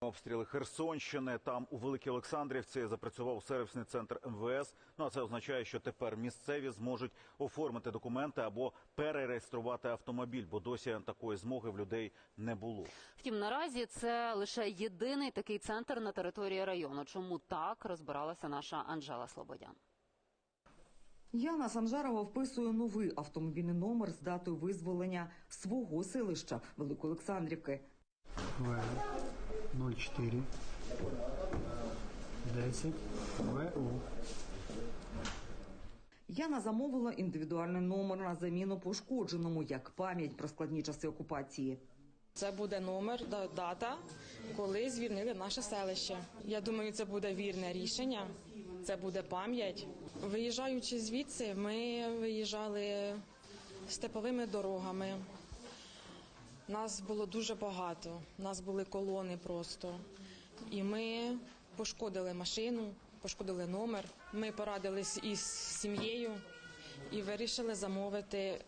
Обстріли Херсонщини. Там у Великій Олександрівці запрацював сервісний центр МВС. Ну а це означає, що тепер місцеві зможуть оформити документи або перереєструвати автомобіль, бо досі такої змоги в людей не було. Втім, наразі це лише єдиний такий центр на території району. Чому так розбиралася наша Анжела Слободян? Яна Санжарова вписує новий автомобільний номер з датою визволення свого селища Великої Олександрівки. В 04 10 ВУ. Яна замовила індивідуальний номер на заміну пошкодженому як пам'ять про складні часи окупації. Це буде номер, да- дата, коли звільнили наше селище. Я думаю, це буде вірне рішення, це буде пам'ять. Виїжджаючи звідси, ми виїжджали степовими дорогами. Нас було дуже багато, нас були колони просто. І ми пошкодили машину, пошкодили номер. Ми порадились із сім'єю і вирішили замовити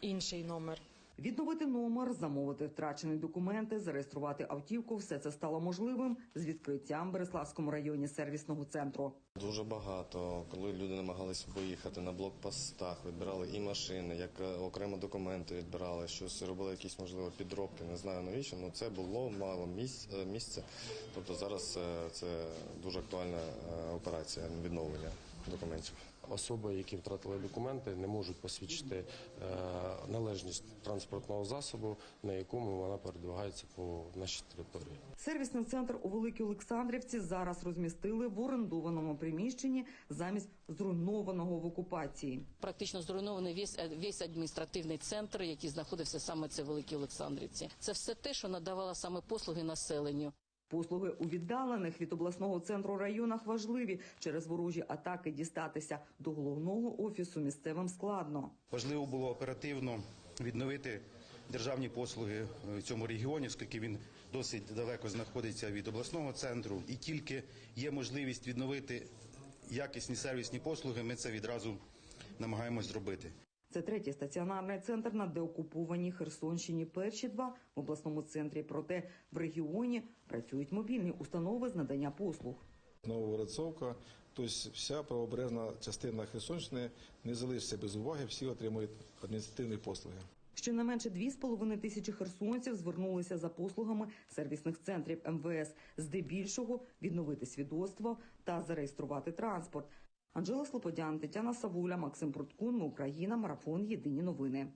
інший номер. Відновити номер, замовити втрачені документи, зареєструвати автівку все це стало можливим з відкриттям в Береславському районі сервісного центру. Дуже багато, коли люди намагалися виїхати на блокпостах, відбирали і машини, як е, окремо документи відбирали, щось робили якісь можливо підробки. Не знаю навіщо, але це було мало місць, е, місця. Тобто зараз е, це дуже актуальна операція відновлення документів. Особи, які втратили документи, не можуть посвідчити е, належність транспортного засобу, на якому вона передвигається по нашій території. Сервісний центр у Великій Олександрівці зараз розмістили в орендованому приміщенні замість зруйнованого в окупації. Практично зруйнований весь, весь адміністративний центр, який знаходився саме це в Великій Олександрівці. Це все те, що надавало саме послуги населенню. Послуги у віддалених від обласного центру районах важливі. Через ворожі атаки дістатися до головного офісу місцевим складно. Важливо було оперативно відновити державні послуги в цьому регіоні, оскільки він досить далеко знаходиться від обласного центру. І тільки є можливість відновити якісні сервісні послуги, ми це відразу намагаємось зробити. Це третій стаціонарний центр на деокупованій Херсонщині. Перші два в обласному центрі. Проте в регіоні працюють мобільні установи з надання послуг. Нововоронцовка, тобто вся правобережна частина Херсонщини не залишиться без уваги, всі отримують адміністративні послуги. Щонайменше 2,5 тисячі херсонців звернулися за послугами сервісних центрів МВС, здебільшого відновити свідоцтво та зареєструвати транспорт. Анжела Слободян, Тетяна Савуля, Максим Пруткун, Україна, Марафон. Єдині новини.